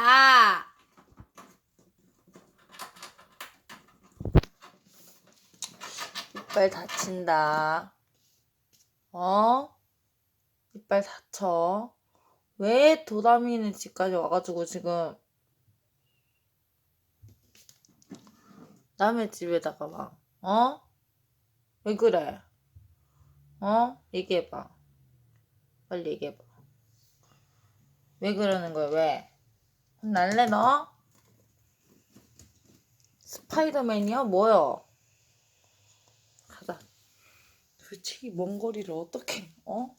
자. 이빨 다친다. 어? 이빨 다쳐. 왜 도담이는 집까지 와가지고 지금 남의 집에다가 막, 어? 왜 그래? 어? 얘기해봐. 빨리 얘기해봐. 왜 그러는 거야, 왜? 혼날래, 너? 스파이더맨이야? 뭐야? 가자. 솔직히 먼 거리를 어떻게, 어?